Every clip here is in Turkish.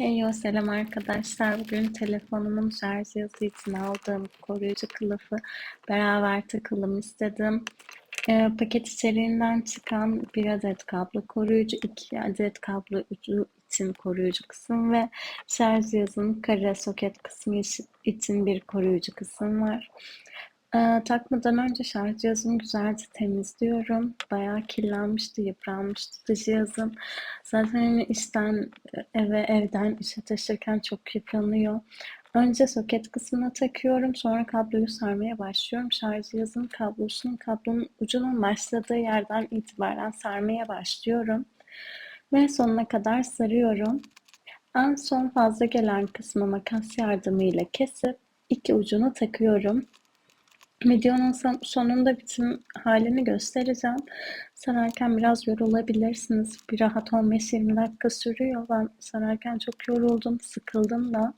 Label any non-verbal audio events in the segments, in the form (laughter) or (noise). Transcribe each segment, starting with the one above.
Heyo selam arkadaşlar. Bugün telefonumun şarj cihazı için aldığım koruyucu kılıfı beraber takalım istedim. Ee, paket içeriğinden çıkan bir adet kablo koruyucu, iki adet kablo ucu için koruyucu kısım ve şarj cihazının kare soket kısmı için bir koruyucu kısım var. Ee, takmadan önce şarj cihazımı güzelce temizliyorum. Bayağı kirlenmişti, yıpranmıştı cihazım. Zaten hani işten eve, evden işe taşırken çok yıpranıyor. Önce soket kısmına takıyorum, sonra kabloyu sarmaya başlıyorum. Şarj cihazının kablosunun kablonun ucunun başladığı yerden itibaren sarmaya başlıyorum. Ve sonuna kadar sarıyorum. En son fazla gelen kısmı makas yardımıyla kesip iki ucunu takıyorum. Videonun sonunda bütün halini göstereceğim. Sararken biraz yorulabilirsiniz. Bir rahat 15-20 dakika sürüyor. Ben sararken çok yoruldum, sıkıldım da.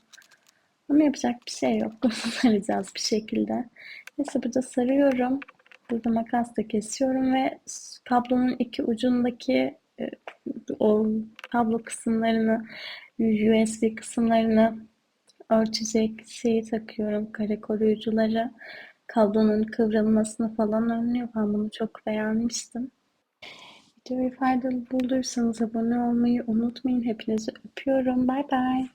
Ama yapacak bir şey yok. (laughs) Saracağız bir şekilde. Neyse burada sarıyorum. Burada makasla kesiyorum ve kablonun iki ucundaki e, o kablo kısımlarını, USB kısımlarını örtecek şeyi takıyorum. Kare koruyucuları kablonun kıvrılmasını falan önlüyor. Ben bunu çok beğenmiştim. Videoyu faydalı bulduysanız abone olmayı unutmayın. Hepinizi öpüyorum. Bay bay.